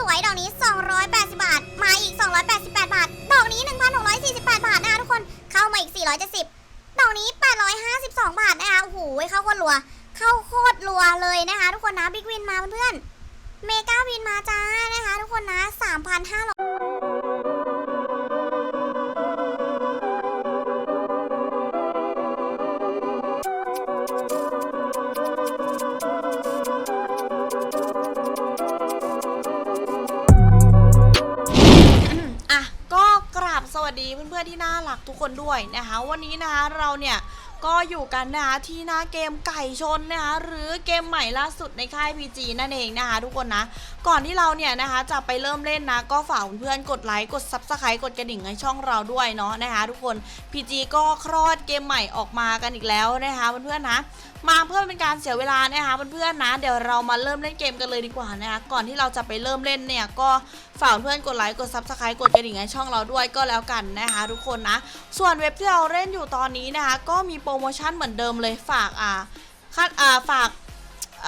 สวยดอกนี้ 280 บาท มาอีก 288 บาท ดอกนี้ 1,648 บาทนะคะทุกคน เข้ามาอีก 470 ดอกนี้ 852 บาทนะคะ โอ้โห เข้าโคตรรัว เข้าโคตรรัวเลยนะคะ ทุกคนนะ บิ๊กวินมาเพื่อนเมกาวินมาจ้านะคะ ทุกคนนะ 3,500 รักทุกคนด้วยนะคะ วันนี้นะคะเราเนี่ย ก็อยู่กันนะคะที่หน้าเกมไก่ชนนะคะหรือเกมใหม่ล่าสุดในค่าย PG นั่นเองนะคะทุกคนนะ ก่อนที่เราเนี่ยนะคะจะไปเริ่มเล่นนะก็ฝากเพื่อนกดไลค์กด Subscribe กดกระดิ่งให้ช่องเราด้วยเนาะนะคะทุกคน PG ก็คลอดเกมใหม่ออกมากันอีกแล้วนะคะเพื่อนๆนะมาเพื่อเป็นการเสียเวลานะคะเพื่อนๆนะ เดี๋ยวเรามาเริ่มเล่นเกมกันเลยดีกว่านะคะก่อนที่เราจะไปเริ่มเล่นเนี่ยก็ฝากเพื่อนกดไลค์กด Subscribe กดกระดิ่งให้ช่องเราด้วยก็แล้วกันนะคะทุกคนนะ ส่วนเว็บที่เราเล่นอยู่ตอนนี้นะคะก็มีโปรโมชั่นเหมือนเดิมเลยฝากอ่าคัดอ่าฝาก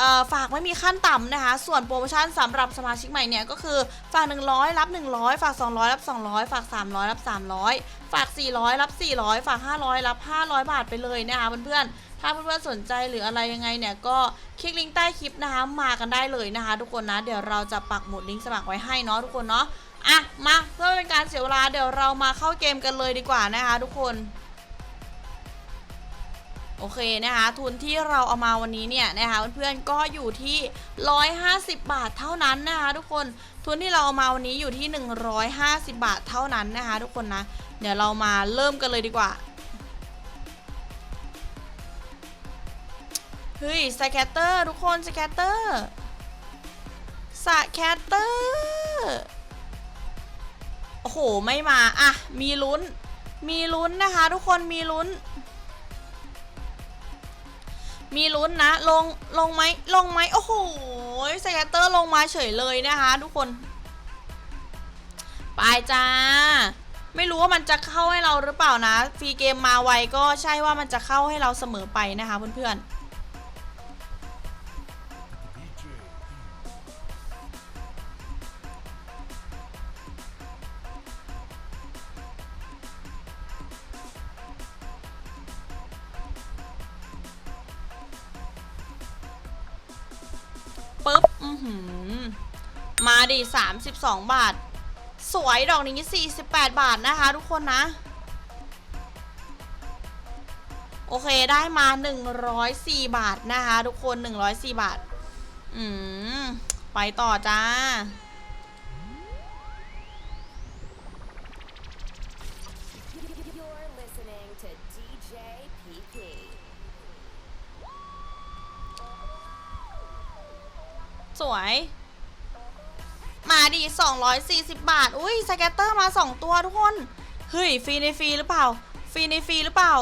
อ่อฝากไม่มีขั้นต่ำนะคะ ส่วนโปรโมชั่นสำหรับสมาชิกใหม่เนี่ยก็คือ ฝาก 100 รับ 100 ฝาก 200 รับ 200 ฝาก 300 รับ 300 ฝาก 400 รับ 400 ฝาก 500 รับ 500 บาทไปเลยนะคะเพื่อนๆ ถ้าเพื่อนๆ สนใจหรืออะไรยังไงเนี่ยก็คลิกลิงก์ใต้คลิปนะคะ มากันได้เลยนะคะทุกคนนะ เดี๋ยวเราจะปักหมุดลิงก์สมัครไว้ให้เนาะทุกคนเนาะ อะ มาเพื่อเป็นการเสียเวลาเดี๋ยวเรามาเข้าเกมกันเลยดีกว่านะคะทุกคน โอเคนะคะ ทุนที่เราเอามาวันนี้เนี่ยนะคะเพื่อนๆก็อยู่ที่ 150 บาทเท่านั้นนะคะ ทุกคนทุนที่เราเอามาวันนี้อยู่ที่ 150 บาทเท่านั้นนะคะ ทุกคนนะเดี๋ยวเรามาเริ่มกันเลยดีกว่าเฮ้ยสแคตเตอร์ทุกคนสแคตเตอร์สแคตเตอร์โอ้โหไม่มาอะมีลุ้น มีลุ้นนะคะ ทุกคนมีลุ้น มีลุ้นนะ ลง ลงไหมลงไหมโอ้โหสแกตเตอร์ลงมาเฉยเลยนะคะ ทุกคน ไปจ้า ไม่รู้ว่ามันจะเข้าให้เราหรือเปล่านะ ฟรีเกมมาไวก็ใช่ว่ามันจะเข้าให้เราเสมอไปนะคะเพื่อนๆ มาดิ 32 บาท สวยดอกนี้ 48 บาทนะคะทุกคนนะ โอเคได้มา 104 บาทนะคะ ทุกคน 104 บาท อืม ไปต่อจ้า สวย มาดิ240 บาท อุ้ยสแกตเตอร์มา 2 ตัวทุกคน เฮ้ยฟรีในฟรีหรือเปล่า ฟรีในฟรีหรือเปล่า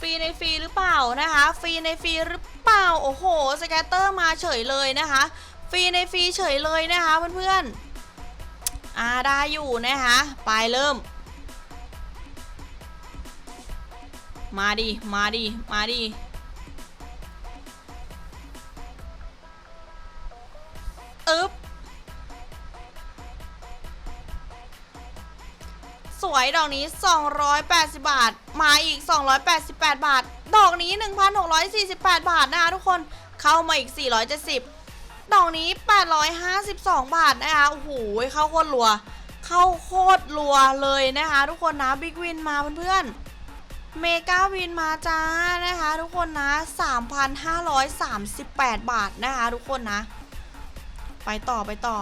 ฟรีในฟรีหรือเปล่านะคะ ฟรีในฟรีหรือเปล่า โอ้โหสแกตเตอร์มาเฉยเลยนะคะ ฟรีในฟรีเฉยเลยนะคะเพื่อนๆ อ่าได้อยู่นะคะไปเริ่มมาดิ มาดิ มาดิ วยดอกนี้ 280 บาท มาอีก 288 บาท ดอกนี้ 1,648 บาทนะคะทุกคนเข้ามาอีก 470 ดอกนี้ 852 บาทนะคะโอ้โหเข้าโคตรรัว เข้าโคตรรัวเลยนะคะทุกคนนะบิ๊กวินมาเพื่อนๆเมกาวินมาจ้านะคะทุกคนนะ 3,538 บาทนะคะทุกคนนะ ไปต่อไปต่อ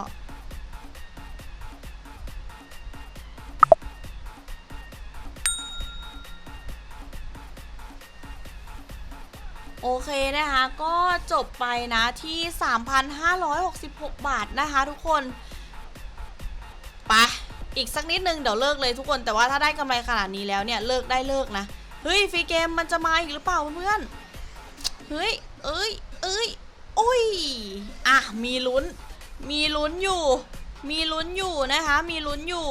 โอเคนะคะก็จบไปนะที่ 3,566 บาทนะคะทุกคนไปอีกสักนิดนึงเดี๋ยวเลิกเลยทุกคนแต่ว่าถ้าได้กำไรขนาดนี้แล้วเนี่ยเลิกได้เลิกนะเฮ้ยฟรีเกมมันจะมาอีกหรือเปล่าเพื่อนเฮ้ยเอ้ยเอ้ยโอ้ยอะมีลุ้น มีลุ้นอยู่ มีลุ้นอยู่นะคะ มีลุ้นอยู่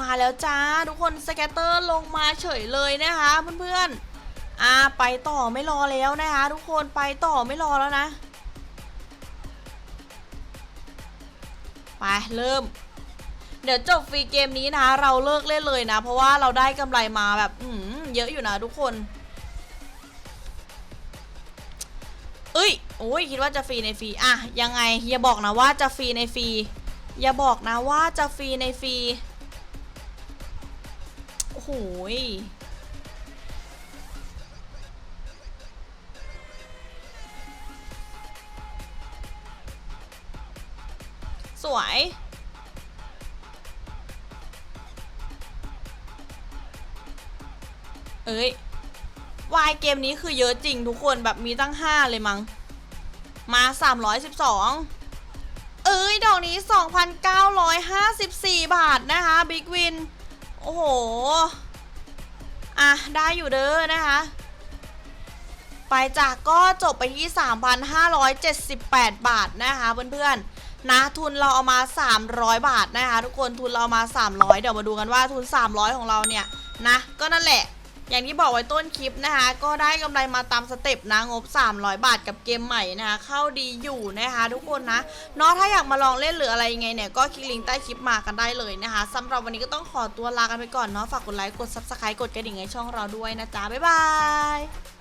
มาแล้วจ้าทุกคนสแกตเตอร์ลงมาเฉยเลยนะคะเพื่อนๆอ่าไปต่อไม่รอแล้วนะคะ ทุกคนไปต่อไม่รอแล้วนะไปเริ่ม เดี๋ยวจบฟรีเกมนี้นะ เราเลิกเล่นเลยนะ เพราะว่าเราได้กำไรมาแบบอืมเยอะอยู่นะทุกคนเอ้ยโอ้ยคิดว่าจะฟรีในฟรีอะยังไงอย่าบอกนะว่าจะฟรีในฟรีอย่าบอกนะว่าจะฟรีในฟรี โหยสวย เอ้ยวายเกมนี้คือเยอะจริงทุกคนแบบมีตั้ง 5 เลยมั้ง มา 312 เอ้ยดอกนี้ 2,954 บาทนะคะ บิ๊กวิน โอ้โห อะ ได้อยู่เด้อนะคะ ไปจากก็จบไปที่ 3,578 บาทนะคะเพื่อนๆ นะ ทุนเราเอามา 300 บาทนะคะ ทุกคนทุนเราเอามา 300 เดี๋ยวมาดูกันว่าทุน 300 ของเราเนี่ยนะ ก็นั่นแหละ อย่างที่บอกไว้ต้นคลิปนะคะ ก็ได้กำไรมาตามสเต็ปนะงบ 300 บาทกับเกมใหม่นะคะเข้าดีอยู่นะคะ ทุกคนนะเนาะถ้าอยากมาลองเล่นหรืออะไรยังไงเนี่ยก็คลิกลิงก์ใต้คลิปมากันได้เลยนะคะสำหรับวันนี้ก็ต้องขอตัวลากันไปก่อนเนาะฝากกดไลค์กดซับสไครต์กดกระดิ่งให้ช่องเราด้วยนะจ๊ะบ๊ายบาย